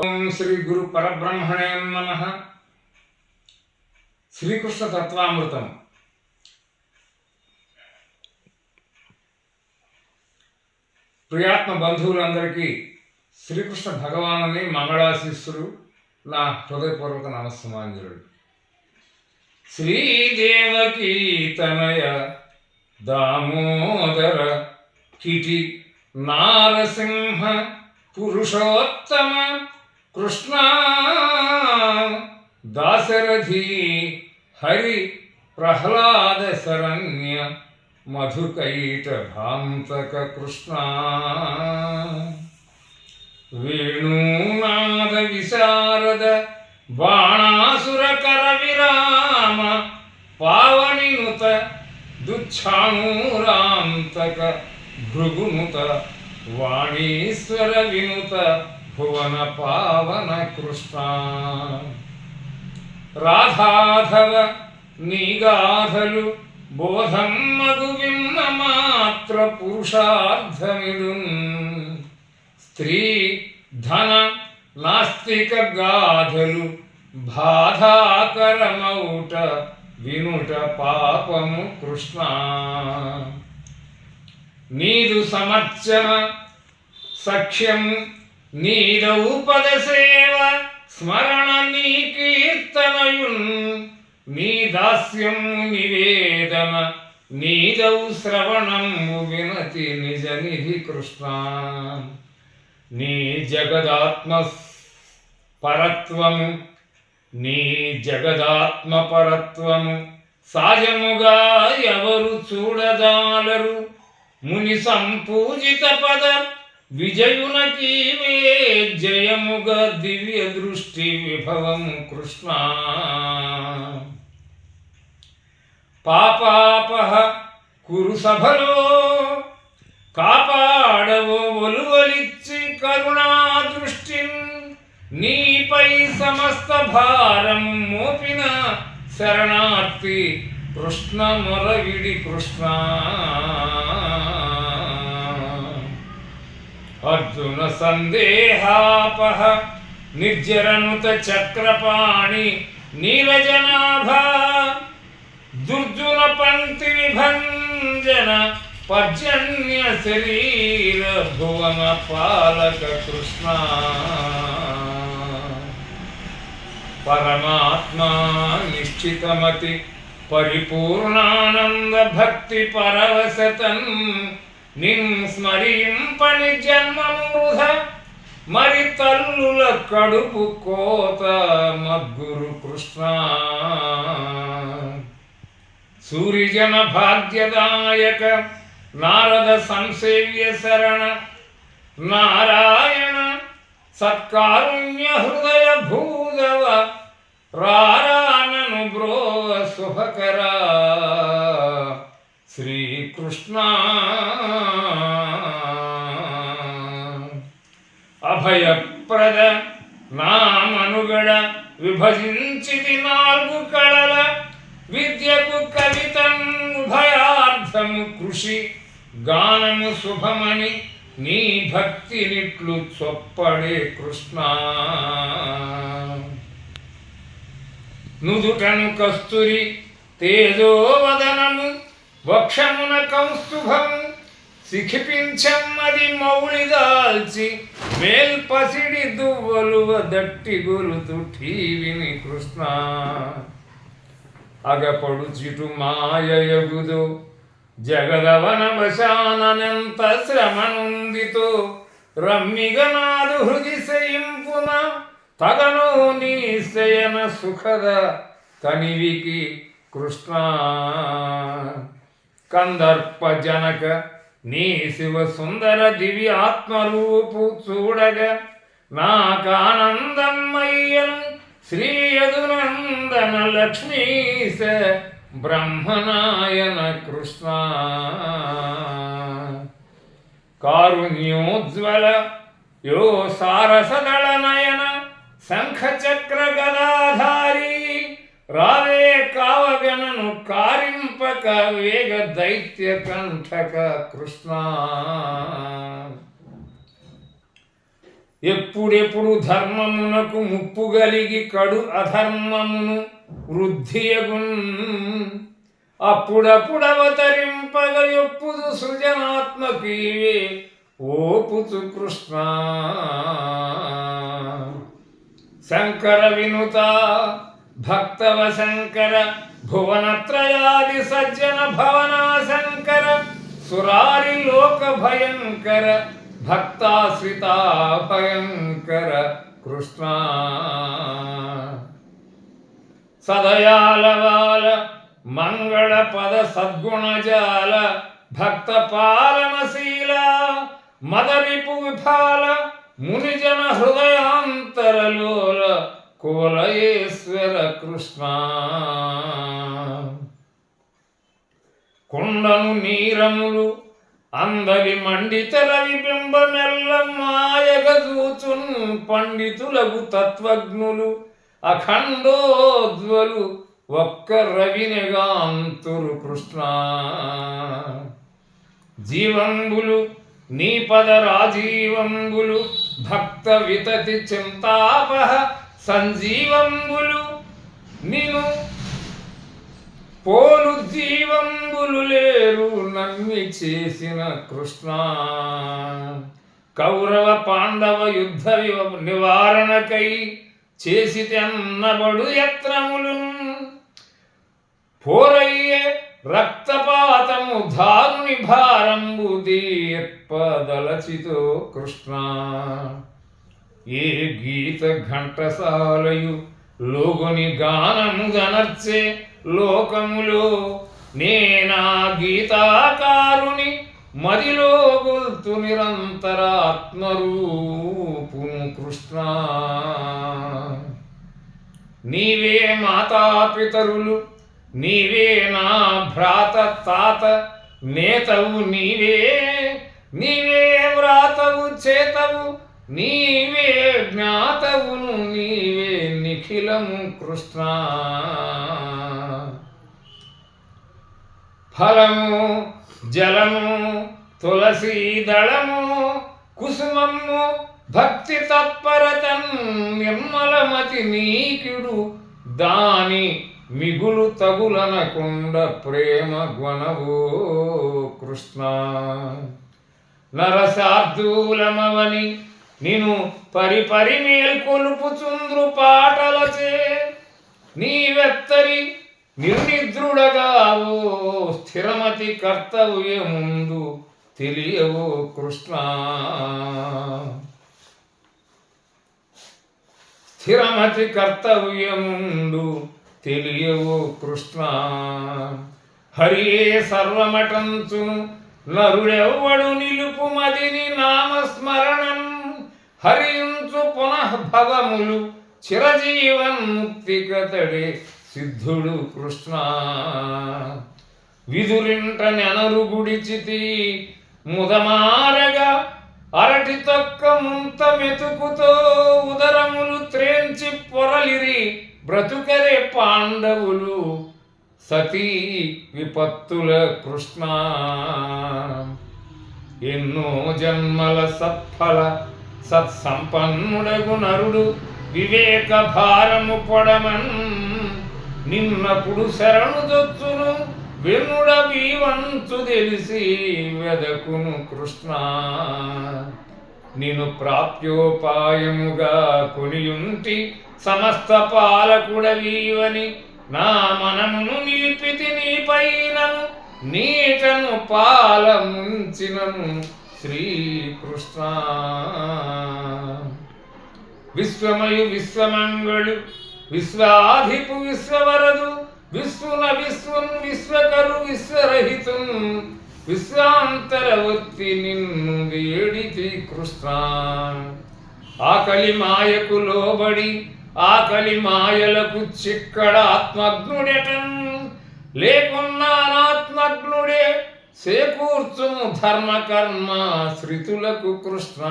ఓం శ్రీ గురు పరబ్రహ్మణే నమ శ్రీకృష్ణ తత్వామృతం ప్రియాత్మ బంధువులందరికీ శ్రీకృష్ణ భగవానుని మంగళాశిస్సులు నా హృదయపూర్వక నమస్సమాంజలుడు శ్రీదేవకీ తనయ దామోదర కిటి నారసింహ పురుషోత్తమ कृष्ण दासरथी हरि प्रहलाद शरण्य मधुकैट भांतक कृष्ण। वेणूनाद विशारद बाणासुरकर विराम पावनिनुत दुच्छाणूरान्तक भृगुनुत वाणीश्वर विनुत భువన పావన కృష్ణ రాధాధవ నీగాధలు బోధమ్మగు విన్న మాత్ర పురుషార్థమిదు స్త్రీ ధన నాస్తిక గాధలు బాధాకరమౌట వినుట పాపము కృష్ణ. నీదు సమర్చన సఖ్యం నీదౌపద సేవ స్మరణ నీ కీర్తనయున్. నీ దాస్యము నివేదన నీదౌ శ్రవణము వినతి నిజ నిధి కృష్ణ. నీ జగదాత్మ పరత్వము నీ జగదాత్మ పరత్వము సాయముగా ఎవరు చూడదాలరు? ముని సంపూజిత పద విజయునకీవే జయముగ దివ్య దృష్టి విభవం కృష్ణ. పాపాపహ కురు సభలో కాపాడవో ఒలువలిచ్చి కరుణా దృష్టి. నీపై సమస్త భారం మోపిన శరణార్థి కృష్ణ మొరవిడి కృష్ణ. అర్జున సందేహాపహ నిర్జరనుత చక్రపాణి నీరజనాభ దుర్జున పంక్తి విభంజన పర్జన్య శరీర భువన పాలక కృష్ణ. పరమాత్మా నిశ్చితమతి పరిపూర్ణానంద భక్తి పరవశతన్ నిన్ స్మరింపని జన్మమూధ మరి తల్లుల కడుపు కోత మగ్గురు కృష్ణ. సూర్యజన భాగ్యదాయక నారద సంసేవ్య శరణ నారాయణ సత్కారుణ్య హృదయ భూదవ రారానను బ్రో శుభకరా శ్రీకృష్ణ. అభయప్రద నామనుగడ విభజించిది నాలుగు కళల. విద్యకు కవితం ఉభయార్థము కృషి గానము శుభమని నీ భక్తి నిట్లు చొప్పడే కృష్ణ. నుదుటను కస్తూరి తేజోవదనము వక్షమున కౌస్తుభం సిఖిపించమ్మది మౌళిదాల్చి దాల్చి మేల్పసిడి దువ్వలువ దట్టి గొలుతు ఠీవిని కృష్ణ. అగపడు చిటు మాయయగుదు జగదవన వశాననంత శ్రమనుందితో రమ్మిగనాదు హృది శయింపున తగను నీ శయన సుఖద కనివికి కృష్ణ. కందర్ప జనక నీ శివ సుందర దివ్య ఆత్మరూపు చూడగా నాకానందమ్మయ్యను శ్రీ యదునందన లక్ష్మీశ బ్రహ్మనాయన కృష్ణ. కారుణ్యోజ్వల యో సారసదళ నయన శంఖచక్ర గదాధారీ రావే కావగనను కారింపక వేగ దైత్య కంఠక కృష్ణ. ఎప్పుడెప్పుడు ధర్మమునకు ముప్పు కలిగి కడు అధర్మమును వృద్ధియగున్ అప్పుడప్పుడు అవతరింపగ ఎప్పుడు సృజనాత్మకీవే ఓపుచు కృష్ణ. శంకర వినుత భక్తవ శంకర భువనత్రయాది సజ్జన భవనాశంకర సురారి లోక భయంకర భక్తాశ్రిత భయంకర కృష్ణ సదయాలవాల మంగళ పద సద్గుణజాల భక్త పాలనశీల మదరిపు విఫాల మునిజన హృదయాంతరలోల కువలయేశ్వర కృష్ణ. కుండను నీరములు అందరి మండిత రవిబింబమెల్ల మాయగ చూచున్ పండితులకు తత్వజ్ఞులు అఖండోజ్వలు ఒక్క రవినిగాంతురు కృష్ణ. జీవంబులు నీ పద రాజీవంబులు భక్త వితతి చింతాపహ సంజీవంబులు నిను. పోలు జీవంబులు లేరు నమ్మి చేసిన కృష్ణ. కౌరవ పాండవ యుద్ధ నివారణకై చేసి తెన్నబడు యత్నములు. పోరయ్యే రక్తపాతము దారుని భారంబు దీర్పదలచితో కృష్ణ. ఏ గీత ఘంటసాలయు లోగుని గానము గనర్చే లోకములో నేనా గీతాకారుని మదిలో గొల్తు నిరంతరాత్మరూపు కృష్ణ. నీవే మాతాపితరులు నీవే నా భ్రాత తాత నేతవు నీవే నీవే వ్రాతవు చేతవు నీవే జ్ఞాతవును నీవే నిఖిలము కృష్ణ. ఫలము జలము తులసి దళము కుసుమము భక్తి తత్పరతం నిర్మలమతి నీకుడు దాని మిగులు తగులనకుండ ప్రేమ గుణవో కృష్ణ. నరసార్థూలమవని నేను పరిపరి మేల్కొలుపుచుంద్రు పాటలచే. నీవెత్తరి నిర్నిద్రుడగావో స్థిరమతి కర్తవ్యముందు తెలియవో కృష్ణ. స్థిరమతి కర్తవ్యముందు తెలియవు కృష్ణ. హరియే సర్వమటంచును నరుడెవ్వడు నిలుపుమదిని నామస్మరణం. హరించు పునః భవములు చిరజీవన్ ముక్తి సిద్ధుడు కృష్ణ. విదురింట నెనరు గుడిచితి ముదమారగా అరటి తొక్క ముంత మెతుకుతో ఉదరములు త్రేంచి పొరలిరి బ్రతుకరే పాండవులు సతీ విపత్తుల కృష్ణ. ఎన్నో జన్మల సఫల సత్సంపన్నుడగు నరుడు వివేక భారము పొడమన్. నిన్నప్పుడు శరణు దొచ్చును వెనుడ వీవంచు తెలిసి వెదకును కృష్ణ. నేను ప్రాప్యోపాయముగా కొనియుంటి సమస్త పాలకుడవీవని నా మనమును నిలిపితి నీపైనను నీటను పాల ముంచినను శ్రీకృష్ణ విశ్వమయు విశ్వమంగళు విశ్వాధిపు విశ్వవరదు విశ్వన విశ్వం విశ్వకరు విశ్వరహితం విశ్వాంతరవర్తి నిన్ను వేడితి కృష్ణ ఆకలి మాయకు లోబడి ఆకలి మాయలకు చిక్కడ ఆత్మగ్నుడెటన్ లేకున్నా చేకూర్చుము ధర్మకర్మ శృతులకు కృష్ణ.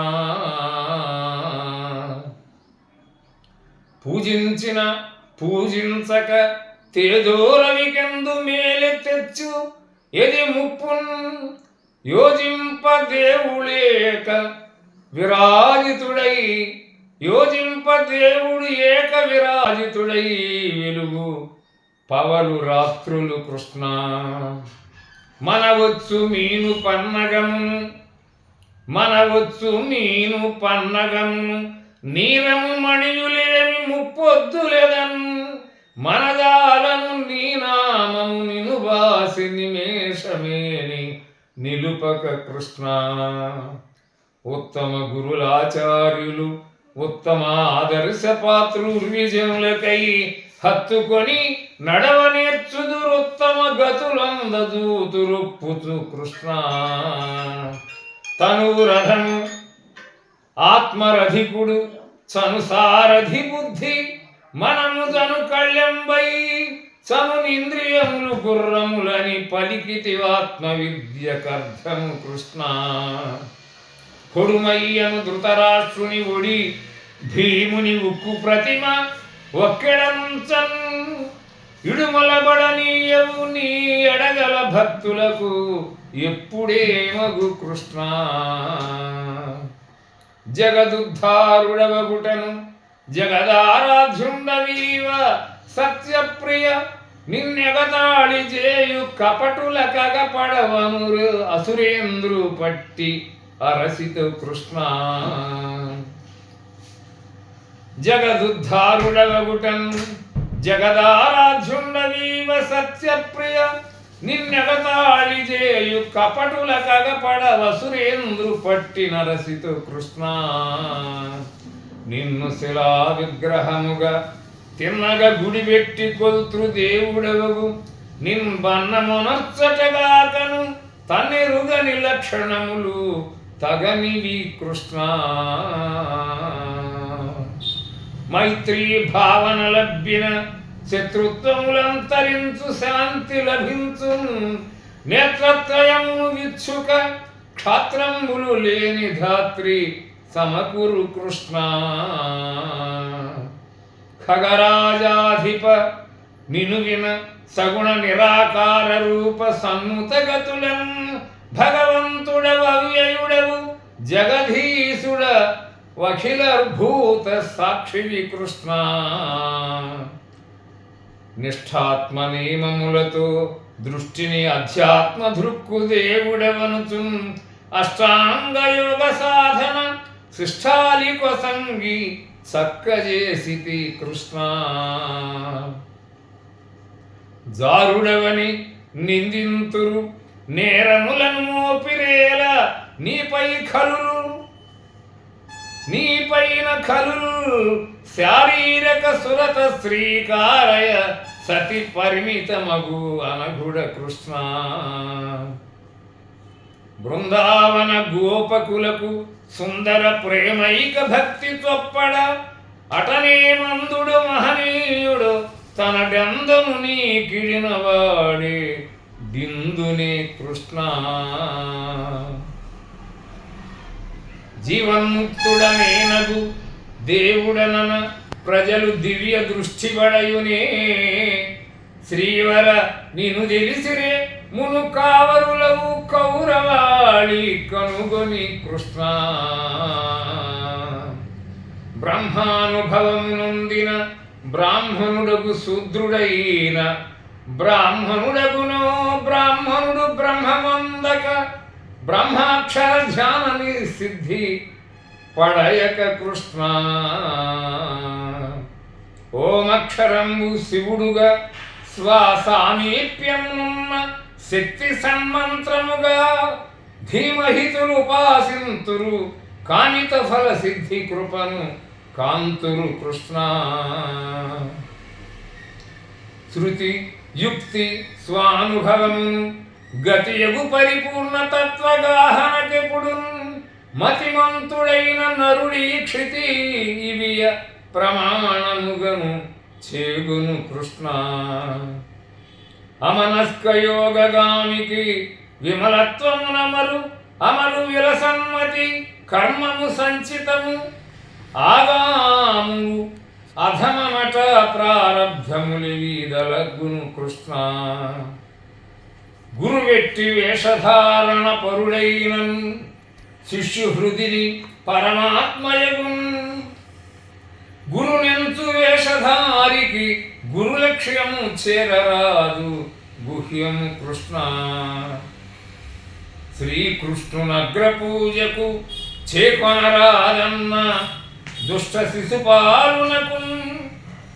పూజించిన పూజించక తేజోరవికెందు మేలె తెచ్చు ఎది ముప్పున్ యోజింప దేవుడేక విరాజితుడై యోజింప దేవుడు ఏక విరాజితుడై వెలుగు పవలు రాత్రులు కృష్ణ. మనవచ్చు మీను పన్నగము మనవచ్చు మీను పన్నగము నీరము మణియులేమి ముప్పొద్దులెదన్ మనదాలను నీ నామము నిను వాసి నిమేషమేని నిలుపక కృష్ణ. ఉత్తమ గురులాచార్యులు ఉత్తమ ఆదర్శ పాత్రులు విజయములకై హత్తుకొని నడవనే ఉత్తమ గతులందజూతురుప్పుచు కృష్ణ. తనువు రథము ఆత్మరధికుడు చనుసారథి బుద్ధి మనము తను కళ్యంబై చనునింద్రియములు గుర్రములని పలికితివాత్మ విద్యకర్థము కృష్ణ. కొడుమయ్యను ధృతరాష్ట్రుని ఒడి భీముని ఉక్కు ప్రతిమ ఒక్కెడంచన్ ఇడుమలబడనీయవు నీ ఎడగల భక్తులకు ఎప్పుడేమగు కృష్ణ? జగదుద్ధారుడవగుటను జగదారాధ్యుండవీవ సత్యప్రియ నిన్నెగతాళి చేయు కపటుల కగపడవమురు అసురేంద్రు పట్టి అరసిత కృష్ణ. జగదుద్ధారుడవగుటను జగదారాధ్యుండవీవ సత్యప్రియ నిన్నెగతాళి చేయు కపటుల కగపడవ సురేంద్రు పట్టి నరసితు కృష్ణ. నిన్ను శిలా విగ్రహముగా తిన్నగ గుడి పెట్టి కొల్తృ దేవుడవగు? నిన్ తనిరుగని లక్షణములు తగనివి కృష్ణ. మైత్రీ భావన లభ్యన శత్రుత్వములంతరించు శాంతి లభించు నేత్రత్రయము విచ్చుక క్షాత్రములు లేని ధాత్రి సమకురు కృష్ణ ఖగరాజాధిప నినువిన సగుణ నిరాకార రూప సన్నుతగతులన్ భగవంతుడవ అవ్యయుడవు జగధీశుడ వఖిలర్భూత సాక్షివి కృష్ణ నిష్ఠాత్మ నియమములతో దృష్టిని అధ్యాత్మ దృక్కు దేవుడవనుచు అష్టాంగ యోగ సాధన శిష్టాలిక సంగి చక్కజేసితి కృష్ణ. జారుడవని నిందింతురు నేరములను మోపిరేల నీపై నీ నీపైన కలు శారీరక సురత శ్రీకారయ సతి పరిమితమగు అనగుడ కృష్ణ. బృందావన గోపకులకు సుందర ప్రేమైక భక్తి చొప్పడ అటనే మందుడు మహనీయుడు తన గంధము నీ కిడినవాడే బిందునే కృష్ణ. జీవన్ముక్తుడనేనగు. దేవుడనన ప్రజలు దివ్య దృష్టి పడయునే శ్రీవర నిను తెలిసిరే మును కావరులవు కౌరవాళి కనుగొని కృష్ణ. బ్రహ్మానుభవం నొందిన బ్రాహ్మణుడకు శూద్రుడైన. బ్రాహ్మణుడగునో బ్రాహ్మణుడు బ్రహ్మమందక బ్రహ్మాక్షర ధ్యానని సిద్ధి పడయక కృష్ణ. ఓమక్షరంబు శివుడుగా స్వసామీప్యమున్న శక్తి సన్మంత్రముగా ధీమహితులు ఉపాసింతురు కానిత ఫల సిద్ధి కృపను కాంతురు కృష్ణ. శృతి యుక్తి స్వానుభవమును గతియగు పరిపూర్ణ తత్వగాహనకెప్పుడు మతిమంతుడైన నరుడి క్షితి ఇవియ ప్రమాణముగను చేగును కృష్ణ. అమనస్కయోగగామికి విమలత్వమునమలు అమలు విలసమ్మతి కర్మము సంచితము ఆగాము అధమమట ప్రారబ్ధములి వీదలగును కృష్ణ. గురువెట్టి వేషధారణ పరుడైనన్ శిష్యుహృదిని పరమాత్మయగున్. గురునెంతు వేషధారికి గురులక్ష్యము చేరరాదు గుహ్యం కృష్ణ. శ్రీకృష్ణునగ్ర పూజకు చేకొనరాదన్న దుష్ట శిశుపాలునకు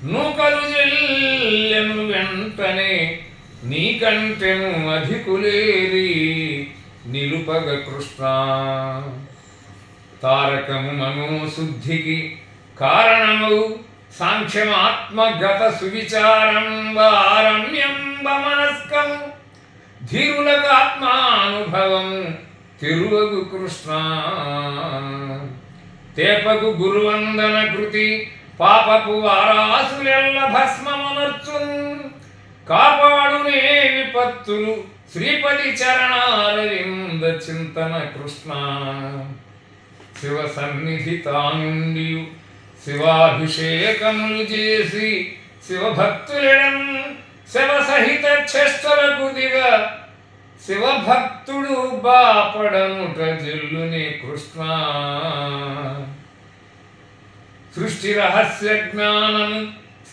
నూకలు జల్లెను వెంటనే నీకంటెను అధికులేరి నిలుపగ కృష్ణ. తారకము మనోశుద్ధికి కారణము సాంఖ్యమాత్మగత సువిచారం వారమ్యంబ మనస్కము. ధీరులకు ఆత్మానుభవం తిరువగు కృష్ణ. తేపకు గురువందన కృతి పాపపు వారాసులెల్ల భస్మ. కాపాడునే విపత్తులు శ్రీపతి చరణారవింద చింతన కృష్ణ. శివ సన్నిధి తానుండి శివాభిషేకములు చేసి శివభక్తులెడం శివ సహిత చేష్టలకు శివభక్తుడు బాపడముట జిల్లుని కృష్ణ. సృష్టి రహస్య జ్ఞానం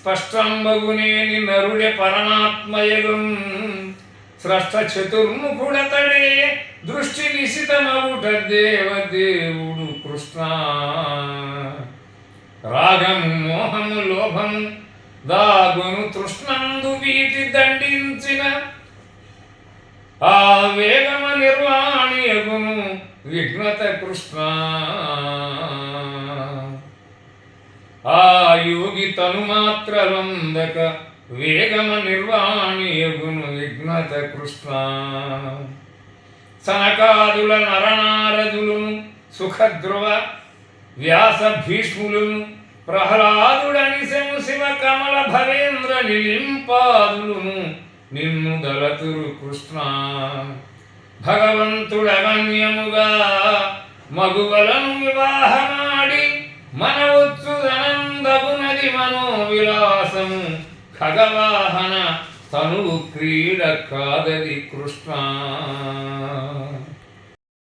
స్పష్టంబగునేని నరుడే పరమాత్మయగం స్రష్ట చతుర్ముఖుడతడే దృష్టి నిశితమవుట దేవదేవుడు కృష్ణ. రాగం మోహము లోభము దాగును తృష్ణందు వీటి దండించిన. ఆ వేగమ నిర్వాణియగును విఘ్నత కృష్ణ. ఆ యోగి తను మాత్రలందక వేగమ నిర్వాణియగును విఘ్నత కృష్ణ. సనకాదుల నరనారదులను సుఖద్రువ వ్యాస భీష్ములను ప్రహ్లాదుడని శము శివ కమల భవేంద్ర నిలింపాదులను నిన్ను దళతురు కృష్ణ. భగవంతుడగణ్యముగా మగువలను వివాహమాడి మనవచ్చుదనందగునది మనో విలాసం ఖగవాహన తనువు క్రీడ కాదది కృష్ణ.